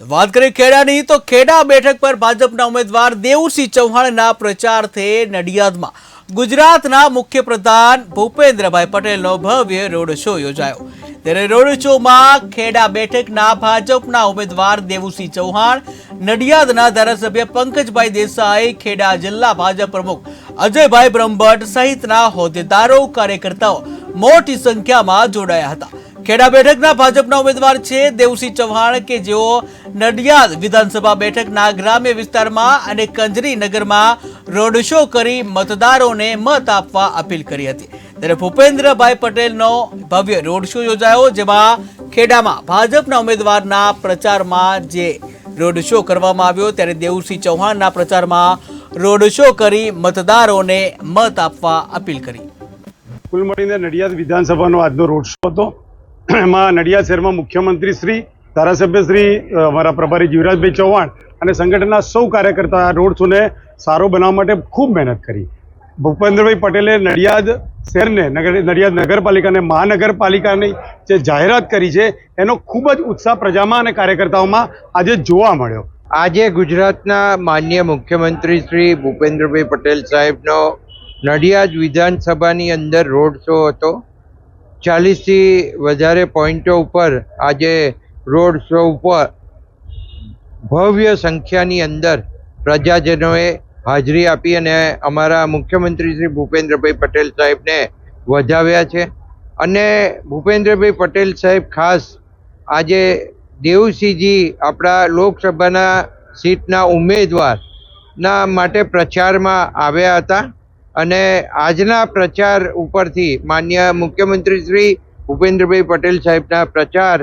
વાત કરીએ ખેડાની, તો ખેડા બેઠક પર ભાજપના ઉમેદવાર દેવુસિંહ ચૌહાણના પ્રચારથી નડિયાદમાં. ગુજરાતના મુખ્યપ્રધાન ભૂપેન્દ્રભાઈ પટેલનો ભવ્ય રોડ શો યોજાયો. ત્યારે રોડ શોમાં ખેડા બેઠકના ભાજપના ઉમેદવાર દેવુસિંહ ચૌહાણ, નડિયાદના ધારાસભ્ય પંકજભાઈ દેસાઈ, ખેડા જિલ્લા ભાજપ પ્રમુખ અજયભાઈ બ્રહ્મભટ્ટ સહિતના હોદ્દેદારો, કાર્યકર્તાઓ મોટી સંખ્યામાં જોડાયા હતા. ખેડા બેઠકના ભાજપના ઉમેદવાર છે દેવસિંહ ચૌહાણ કે જેઓ નડિયાદ વિધાનસભા બેઠકના ગ્રામ્ય વિસ્તારમાં અને કંજરી નગરમાં રોડ શો કરી મતદારોને મત આપવા અપીલ કરી હતી. ત્યારે ભૂપેન્દ્રભાઈ પટેલનો ભવ્ય રોડ શો યોજાયો, જેમાં ખેડામાં ભાજપના ઉમેદવારના પ્રચારમાં જે રોડ શો કરવામાં આવ્યો, ત્યારે દેવસિંહ ચૌહાણના પ્રચારમાં રોડ શો કરી મતદારોને મત આપવા અપીલ કરી. કુલ મળીને નડિયાદ વિધાનસભાનો આજનો રોડ શો હતો. એમાં નડિયાદ શહેરમાં મુખ્યમંત્રી શ્રી, ધારાસભ્ય શ્રી અમારા પ્રભારી જીવરાજભાઈ ચૌહાણ અને સંગઠનના સૌ કાર્યકર્તા આ રોડ શોને સારો બનાવવા માટે ખૂબ મહેનત કરી. ભૂપેન્દ્રભાઈ પટેલે નડિયાદ શહેરને નડિયાદ નગરપાલિકાને, મહાનગરપાલિકાની જે જાહેરાત કરી છે, એનો ખૂબ જ ઉત્સાહ પ્રજામાં અને કાર્યકર્તાઓમાં આજે જોવા મળ્યો. આજે ગુજરાતના માન્ય મુખ્યમંત્રી શ્રી ભૂપેન્દ્રભાઈ પટેલ સાહેબનો નડિયાદ વિધાનસભાની અંદર રોડ શો હતો. ચાલીસથી વધારે પોઈન્ટો ઉપર આજે રોડ શો ઉપર ભવ્ય સંખ્યાની અંદર પ્રજાજનોએ હાજરી આપી અને અમારા મુખ્યમંત્રી શ્રી ભૂપેન્દ્રભાઈ પટેલ સાહેબને વધાવ્યા છે. અને ભૂપેન્દ્રભાઈ પટેલ સાહેબ ખાસ આજે દેવસિંહજી આપણા લોકસભાના સીટના ઉમેદવારના માટે પ્રચારમાં આવ્યા હતા. અને આજના પ્રચાર ઉપરથી માન્ય મુખ્યમંત્રી શ્રી ભૂપેન્દ્રભાઈ પટેલ સાહેબના પ્રચાર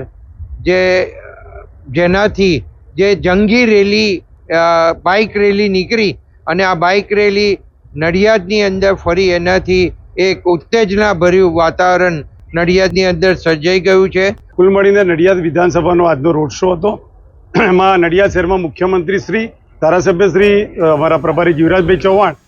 જે, જેનાથી જે જંગી રેલી બાઇક રેલી નીકળી અને આ બાઇક રેલી નડિયાદની અંદર ફરી એનાથી એક ઉત્તેજનાભર્યું વાતાવરણ નડિયાદની અંદર સર્જાઈ ગયું છે. કુલ મળીને નડિયાદ વિધાનસભાનો આજનો રોડ શો હતો. એમાં નડિયાદ શહેરમાં મુખ્યમંત્રી શ્રી ધારાસભ્ય શ્રી અમારા પ્રભારી જીવરાજભાઈ ચૌહાણ